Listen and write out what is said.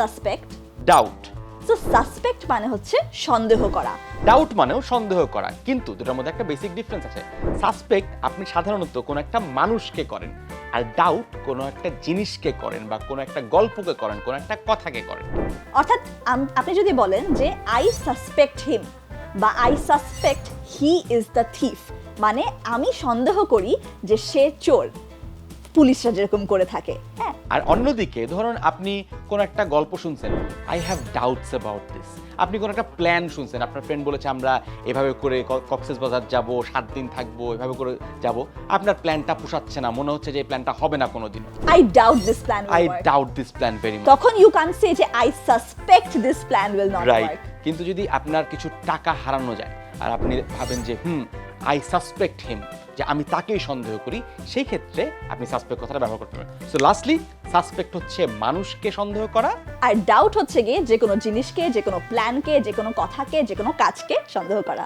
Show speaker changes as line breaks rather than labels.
Suspect
doubt
so suspect মানে হচ্ছে সন্দেহ করা।
ডাউট মানেও সন্দেহ করা। কিন্তু দুটার মধ্যে একটা বেসিক ডিফারেন্স আছে। সাসপেক্ট আপনি সাধারণত কোনো একটা মানুষকে করেন আর ডাউট কোনো একটা জিনিসকে করেন বা কোনো একটা গল্পকে করেন কোনো একটা কথাকে করেন।
অর্থাৎ আপনি যদি বলেন যে আই সাসপেক্ট হিম বা I suspect he is the thief মানে আমি সন্দেহ করি যে সে চোর পুলিশরা যেরকম করে থাকে। হ্যাঁ?
আর অন্যদিকে ধরুন আপনি কোনো একটা গল্প শুনছেন I have doubts about this আপনি কোনো একটা প্ল্যান শুনছেন আপনার ফ্রেন্ড বলেছে আমরা এভাবে করে কক্সেস বাজার যাব সাত দিন থাকব এভাবে করে যাব। আপনার প্ল্যানটা পোষাচ্ছে না মনে হচ্ছে যে এই প্ল্যানটা হবে না কোনোদিন
I doubt this plan
I doubt this plan very much
তখন ইউ ক্যান সে যে I suspect this plan will not
right কিন্তু যদি আপনার কিছু টাকা হারানো যায় আর আপনি ভাবেন যে হুম আই সাসপেক্ট হিম যে আমি তাকেই সন্দেহ করি সেই ক্ষেত্রে আপনি সাসপেক্ট কথাটা ব্যবহার করতে পারেন। সো লাস্টলি সাসপেক্ট হচ্ছে মানুষকে সন্দেহ করা।
আর ডাউট হচ্ছে গিয়ে যে কোনো জিনিসকে, যে কোনো প্ল্যানকে যে কোনো কথাকে, যে কোনো কাজকে সন্দেহ করা।